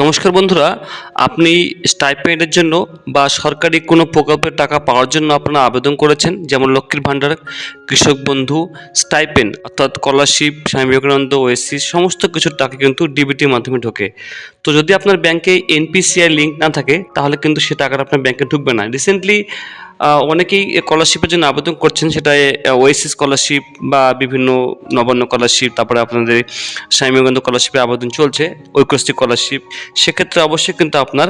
নমস্কার বন্ধুরা, আপনি স্টাইপেন্ডের জন্য বা সরকারি কোনো প্রকল্পের টাকা পাওয়ার জন্য আপনারা আবেদন করেছেন, যেমন লক্ষ্মীর ভাণ্ডার, কৃষক বন্ধু, স্টাইপেন্ড, অর্থাৎ স্কলারশিপ, স্বামী বিবেকানন্দ, ওএসসি, সমস্ত কিছুর টাকা কিন্তু ডিবিটির মাধ্যমে ঢোকে। তো যদি আপনার ব্যাংকে এনপিসিআই লিঙ্ক না থাকে, তাহলে কিন্তু সে টাকাটা আপনার ব্যাংকে ঢুকবে না। রিসেন্টলি অনেকেই স্কলারশিপের জন্য আবেদন করছেন সেটা ওএসসি স্কলারশিপ বা বিভিন্ন নবান্ন স্কলারশিপ তারপরে আপনাদের স্বামী স্কলারশিপের আবেদন চলছে ঐক্যশ্রী স্কলারশিপ সেক্ষেত্রে অবশ্যই কিন্তু আপনার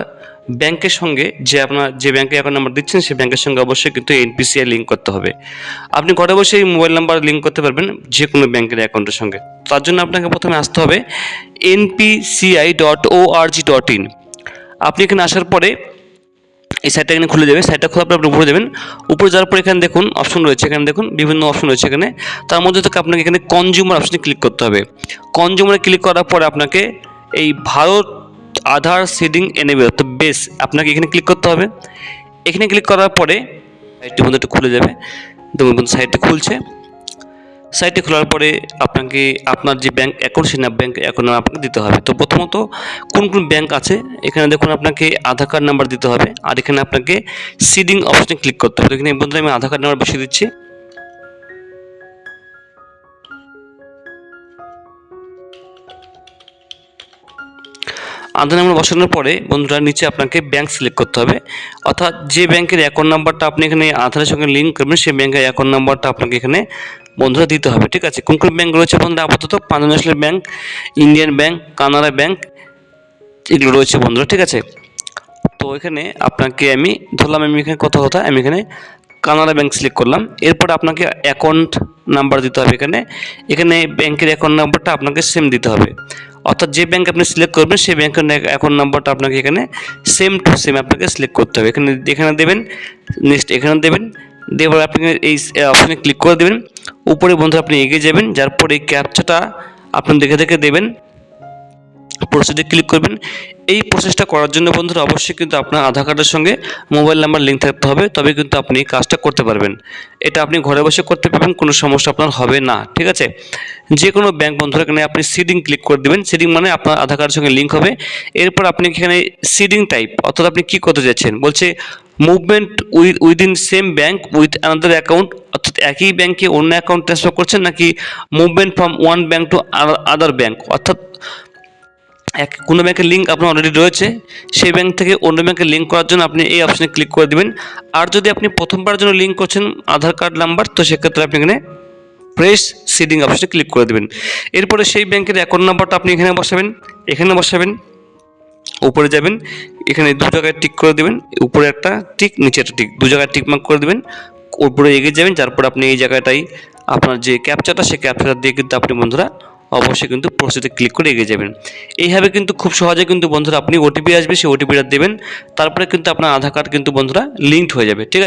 ব্যাংকের সঙ্গে যে আপনার, যে ব্যাংকে অ্যাকাউন্ট নাম্বার দিচ্ছেন, সেই ব্যাংকের সঙ্গে অবশ্যই কিন্তু এনপিসিআই লিঙ্ক করতে হবে। আপনি ঘরে বসেই মোবাইল নাম্বার লিঙ্ক করতে পারবেন যে কোনো ব্যাংকের অ্যাকাউন্টের সঙ্গে। তার জন্য আপনাকে প্রথমে আসতে হবে NPCI dot O dot in আপনি এখানে আসার পরে এই সাইটটা এখানে খুলে যাবে সাইটটা পর আপনি উপরে যাবেন উপরে যাওয়ার পর এখানে দেখুন অপশন রয়েছে। এখানে দেখুন বিভিন্ন অপশন রয়েছে এখানে। তার মধ্যে থেকে আপনাকে এখানে কনজিউমার অপশনে ক্লিক করতে হবে। কনজিউমারে ক্লিক করার পরে আপনাকে এই ভারত আধার সিডিং এনেবেল অর্থাৎ বেস আপনাকে এখানে ক্লিক করতে হবে। এখানে ক্লিক করার পরে সাইটটি একটু খুলে যাবে। দেখুন সাইটটি খুলছে। সাইটে খোলার পরে আপনাকে আপনার যে ব্যাঙ্ক অ্যাকাউন্ট সেই ব্যাঙ্ক অ্যাকাউন্ট আপনাকে দিতে হবে। তো প্রথমত, কোন কোন ব্যাঙ্ক আছে? এখানে দেখুন আপনাকে আধার কার্ড নাম্বার দিতে হবে। আর এখানে আপনাকে সিডিং অপশানে ক্লিক করতে হবে। এখানে বন্ধুরা, আমি আধার কার্ড নাম্বার বসিয়ে দিচ্ছি। আধার নাম্বার বসানোর পরে বন্ধুরা নিচে আপনাকে ব্যাংক সিলেক্ট করতে হবে। অর্থাৎ যে ব্যাংকের অ্যাকাউন্ট নাম্বারটা আপনি এখানে আধারের সঙ্গে লিঙ্ক করবেন, সেই ব্যাংকের অ্যাকাউন্ট নাম্বারটা আপনাকে এখানে বন্ধুরা দিতে হবে, ঠিক আছে? কোন কোন ব্যাংক রয়েছে বন্ধুরা? আপাতত Punjab national bank, Indian bank, Canara bank এগুলো রয়েছে বন্ধুরা, ঠিক আছে? তো এখানে আপনাকে আমি ধরলাম, আমি এখানে কত কথা, আমি এখানে কানাড়া ব্যাংক সিলেক্ট করলাম। এরপর আপনাকে অ্যাকাউন্ট নাম্বার দিতে হবে এখানে। এখানে ব্যাংকের অ্যাকাউন্ট নাম্বারটা আপনাকে সেম দিতে হবে। অর্থাৎ যে ব্যাংক আপনি সিলেক্ট করবেন, সেই ব্যাংকের অ্যাকাউন্ট নাম্বারটা আপনাকে এখানে সেম টু সেম আপনাকে সিলেক্ট করতে হবে। এখানে এখানে দেবেন নেক্সট এখানে দেবেন, দেওয়ার আপনি এই অপশানে ক্লিক করে দেবেন। উপরে বন্ধু আপনি এগিয়ে যাবেন, যার পরে এই ক্যাপচাটা আপনি দেখে দেখে দেবেন। প্রসেসে ক্লিক করবেন। এই প্রসেসটা করার জন্য বন্ধুরা অবশ্যই কিন্তু আপনার আধার কার্ডের সঙ্গে মোবাইল নাম্বার লিঙ্ক থাকতে হবে তবে কিন্তু আপনি কাজটা করতে পারবেন। এটা আপনি ঘরে বসে করতে পারবেন, কোনো সমস্যা আপনার হবে না, ঠিক আছে? যে কোনো ব্যাংক বন্ধুরা এখানে আপনি সিডিং ক্লিক করে দেবেন, সিডিং মানে আপনার আধার কার্ডের সঙ্গে লিঙ্ক হবে। এরপর আপনি এখানে সিডিং টাইপ, অর্থাৎ আপনি কী করতে যাচ্ছেন? বলছে movement within same bank with another account অর্থাৎ একই ব্যাংকে অন্য অ্যাকাউন্ট ট্রান্সফার করছেন, নাকি movement from one bank to other bank অর্থাৎ এক, কোনো ব্যাংকের লিঙ্ক আপনার অলরেডি রয়েছে, সেই ব্যাংক থেকে অন্য ব্যাংকে লিঙ্ক করার জন্য আপনি এই অপশানে ক্লিক করে দেবেন। আর যদি আপনি প্রথমবার জন্য লিঙ্ক করছেন আধার কার্ড নাম্বার তো সেক্ষেত্রে আপনি এখানে প্রেস সিডিং অপশানে ক্লিক করে দেবেন। এরপরে সেই ব্যাংকের অ্যাকাউন্ট নাম্বারটা আপনি এখানে বসাবেন এখানে বসাবেন, উপরে যাবেন, এখানে দু জায়গায় টিক করে দেবেন, উপরে একটা টিক নিচে একটা টিক দু জায়গায় টিক মার্ক করে দেবেন, উপরে এগিয়ে যাবেন তারপর আপনি এই জায়গাটাই আপনার যে ক্যাপচাটা সেই ক্যাপচাটা দিয়ে কিন্তু আপনি বন্ধুরা অবশ্যই কিন্তু প্রস্তুতি ক্লিক করে এগিয়ে যাবেন। এইভাবে কিন্তু খুব সহজে কিন্তু বন্ধুরা আপনি ওটিপি আসবে, সেই ওটিপিটা দেবেন। তারপরে কিন্তু আপনার আধার কার্ড কিন্তু বন্ধুরা লিঙ্কড হয়ে যাবে, ঠিক আছে?